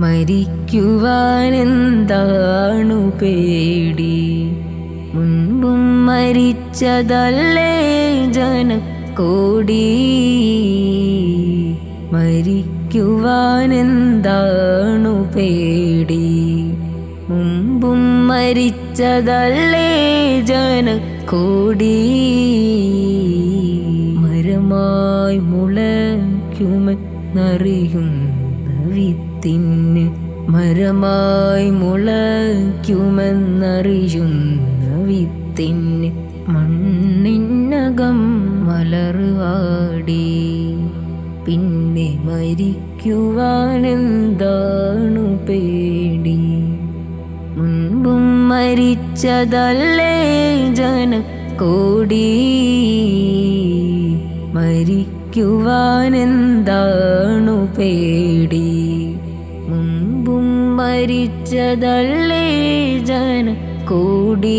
മരിക്കുവാനെന്താണു പേടി? മുൻപും മരിച്ചതല്ലേ ജനക്കോടി? മരിക്കുവാനെന്താണു പേടി? മുമ്പും മരിച്ചതല്ലേ ജനക്കോടി? മരമായി മുളയ്ക്കുമെന്നറിയുന്ന വിത്തിന് മരമായി മുളയ്ക്കുമെന്നറിയുന്ന വിത്തിന് മണ്ണിനകം മലറുവാടി പിന്നെ മരിക്കുവാനെന്താണു പേടി? മുൻപും മരിച്ചതല്ലേ ജനക്കോടി? മരിക്കുവാനെന്താണു പേടി? മുമ്പും ജന ജനക്കോടി